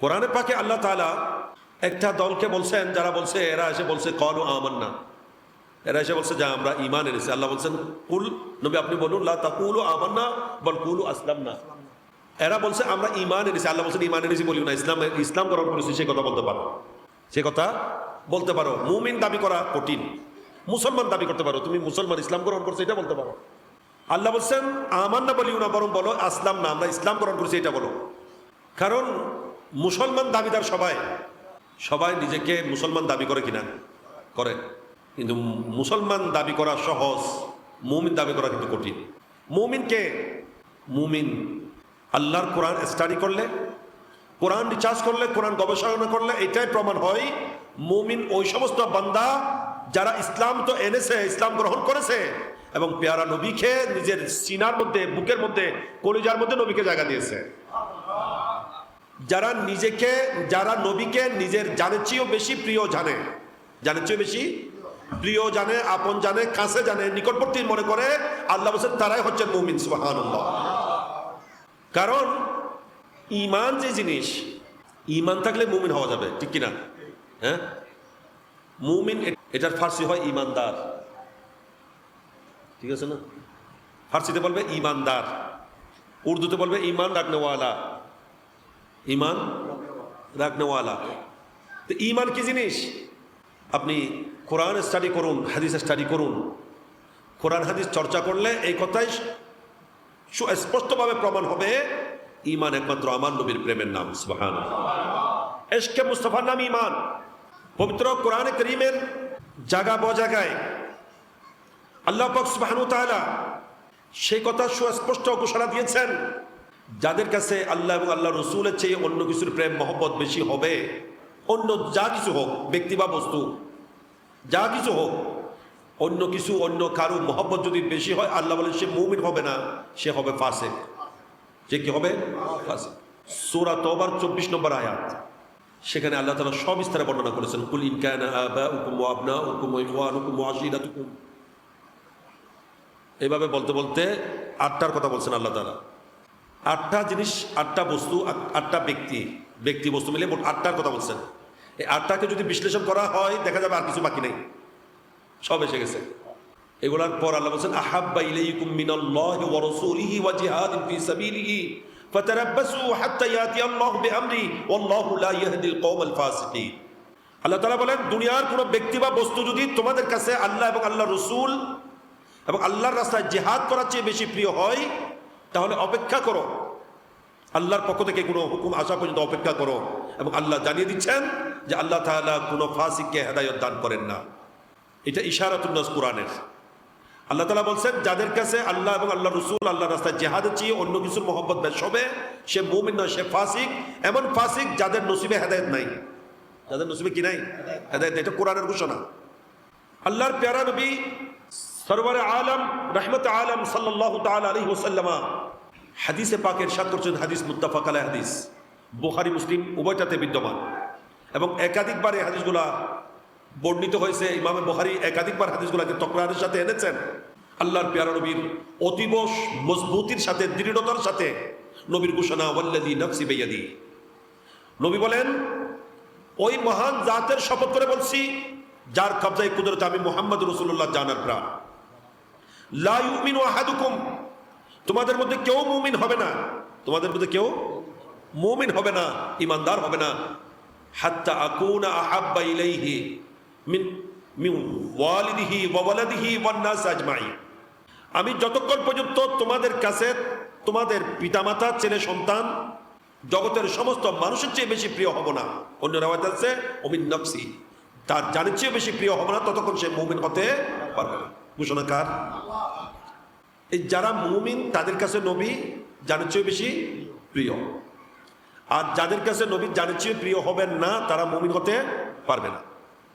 কোরআনে পাকে আল্লাহ তাআলা একটা দলকে বলছেন, যারা বলছে, এরা এসে বলছে, কল আমান্না। এরা এসে বলছে, যে আমরা ইমান এনেছি। আল্লাহ বলছেন, কুল, নবী আপনি বলুন, লা তাকুলু আমান্না, বল কুলু আসলাম না এরা বলছে, আমরা ইমান এনেছি। আল্লাহ বলছেন ইমান এনেছি বলিও না, ইসলাম ইসলাম গ্রহণ করেছি, সে কথা বলতে পারো। সে কথা বলতে পারো। মুমিন দাবি করা কঠিন। মুসলমান দাবি করতে পারো। তুমি মুসলমান, ইসলাম গ্রহণ করছ, এটা বলতে পারো। আল্লাহ বলছেন আমার না বলিও না, বরং বলো আসলাম না আমরা ইসলাম গ্রহণ করছি, এটা বলো। কারণ মুসলমান দাবিদার সবাই। সবাই নিজেকে মুসলমান দাবি করে কিনা? করে। কিন্তু মুসলমান দাবি করা সহজ, মুমিন দাবি করা কিন্তু কঠিন। মুমিনকে মুমিন আল্লাহর কোরআন স্টাডি করলে, কোরআন রিচার্জ করলে, কোরআন গবেষণা করলে, এটাই প্রমাণ হয়, মুমিন ওই সমস্ত বান্দা যারা ইসলাম তো এনেছে, ইসলাম গ্রহণ করেছে, এবং পেয়ারা নবীকে নিজের সিনার মধ্যে, বুকের মধ্যে, কলিজার মধ্যে নবীকে জায়গা দিয়েছে। যারা নিজেকে, যারা নবীকে নিজের জানের চেয়েও বেশি প্রিয় জানে। জানের চেয়েও বেশি প্রিয় জানে, আপন জানে, কাছে জানে, নিকটবর্তী মনে করে আল্লাহ বলছেন, তারাই হচ্ছেন মুমিন, সুবহানাল্লাহ। কারণ ইমান যে জিনিস ইমান থাকলে মুমিন হওয়া যাবে, ঠিক কিনা? হ্যাঁ? মুমিন এটার ফার্সি হয় ইমানদার ঠিক আছে না? ফার্সিতে বলবে ইমানদার উর্দুতে বলবে ইমান রাখনেওয়ালা। ইমান রাখনেওয়ালা। তো ইমান কি জিনিস? আপনি কোরআন স্টাডি করুন, হাদিস স্টাডি করুন। কোরআন, হাদিস চর্চা করলে এই কথাই সুস্পষ্টভাবে প্রমাণ হবে, ইমান একমাত্র আমার নবীর প্রেমের নাম সুবহান এশকে মুস্তফার নাম ইমান। পবিত্র কোরআনে করিমের জায়গা বজাগায় আল্লাহ পাক সুবহানু তাআলা সেই কথা সুস্পষ্ট ঘোষণা দিয়েছেন। যাদের কাছে আল্লাহ এবং আল্লাহ রসুলের চেয়ে অন্য কিছুর প্রেম, মহব্বত বেশি হবে, অন্য যা কিছু হোক, ব্যক্তি বা বস্তু, যা কিছু হোক, অন্য কিছু, অন্য কারও মহব্বত যদি বেশি হয়, আল্লাহ বলেন সে মুমিন হবে না, সে হবে ফাসেক। সে কি হবে? ফাসেক। সূরা তওবার চব্বিশ নম্বর আয়াত। সেখানে আল্লাহ তাআলা সব বিস্তারে বর্ণনা করেছেন, কুল ইন কানা আবাউকুম ওয়া আবনাউকুম ওয়া ইখওয়ানুকুম ওয়া আশিরাতুকুম। এভাবে বলতে বলতে আটটার কথা বলছেন আল্লাহ তাআলা। আটটা জিনিস, আটটা বস্তু, আট- আটটা ব্যক্তি ব্যক্তি বস্তু মিলে মোট আটটার কথা বলছেন। এই আটটাকে যদি বিশ্লেষণ করা হয়, দেখা যাবে আর কিছু বাকি নেই। সব এসে গেছে। এগুলার পর আল্লাহ বলছেন, আহাব্বা ইলাইকুম মিনাল্লাহি ওয়া রাসূলিহি ওয়া জিহাদিন ফি সাবিলিহি, ফাতারাব্বাসু হাত্তা ইয়াতি আল্লাহ বিআমরি, ওয়াল্লাহু লা ইয়াহদিল কওমাল আল্লাহ তাআলা বলেন, দুনিয়ার কোনো ব্যক্তি বা বস্তু যদি তোমাদের কাছে আল্লাহ এবং আল্লাহ রসুল এবং আল্লাহর রাস্তায় জিহাদ করার চেয়ে বেশি প্রিয় হয় তাহলে অপেক্ষা করো। আল্লাহর পক্ষ থেকে কোনো হুকুম আসা পর্যন্ত অপেক্ষা করো এবং আল্লাহ জানিয়ে দিচ্ছেন যে আল্লাহ তাআলা কোনো ফাসিককে হেদায়ত দান করেন না। এটা ইশারাতুল্লাহ কোরআনের। আল্লাহ তালা বলছেন, যাদের কাছে আল্লাহ এবং আল্লাহ রসুল আল্লাহ রাস্তায় জেহাদের চেয়ে অন্য কিছুর মহব্বত বেশ হবে, সে মুমিন নয়, সে ফাসিক। এমন ফাসিক যাদের নসিবে হেদায়ত নাই। যাদের নসিবে কি নাই? হেদায়ত এটা কোরআনের ঘোষণা। আল্লাহর প্যারা নবী সরওয়ারে আলম, রহমত আলম সাল্লাহ হাদিসে পাকের সাত করছেন হাদিস, মুত্তাফাক আলাই হাদিস। বুখারি, মুসলিম, উভয়টাতে বিদ্যমান। এবং একাধিকবার এই হাদিসগুলা বর্ণিত হয়েছে। ইমামে বুখারি একাধিকবার হাদিসগুলাকে তকরারের সাথে এনেছেন। আল্লাহর প্যারা নবীর অতীব মজবুতির সাথে, দৃঢ়তার সাথে নবীর ঘোষণা ওয়াল্লাদি নফসি বেয়াদি। নবী বলেন, ওই মহান জাতের শপথ করে বলছি, যার কবজায় কুদরত আমি মোহাম্মদ রসুল্লাহ জানার প্রাণ। লা ইউমিনু আহাদুকুম। তোমাদের মধ্যে কেউ মুমিন হবে না। তোমাদের মধ্যে কেউ মুমিন হবে না, ইমানদার হবে না। হাত্তা আকুনা আহাব্বা ইলাইহি মিন মিন ওয়ালিদিহি ওয়া ওয়ালাদিহি ওয়ান নাস আমি যতক্ষণ পর্যন্ত তোমাদের কাছে তোমাদের পিতামাতা, ছেলে, সন্তান, জগতের সমস্ত মানুষের চেয়ে বেশি প্রিয় হব না। অন্য রেওয়াজ আছে অমিন নফসি। তার জানের চেয়ে বেশি প্রিয় হবে না, ততক্ষণ সে মুমিন হতে পারবে না। ঘোষণা কার? এই যারা মুমিন, তাদের কাছে নবী জানের চেয়ে বেশি প্রিয়। আর যাদের কাছে নবী জানের চেয়ে প্রিয় হবেন না, তারা মুমিন হতে পারবে না।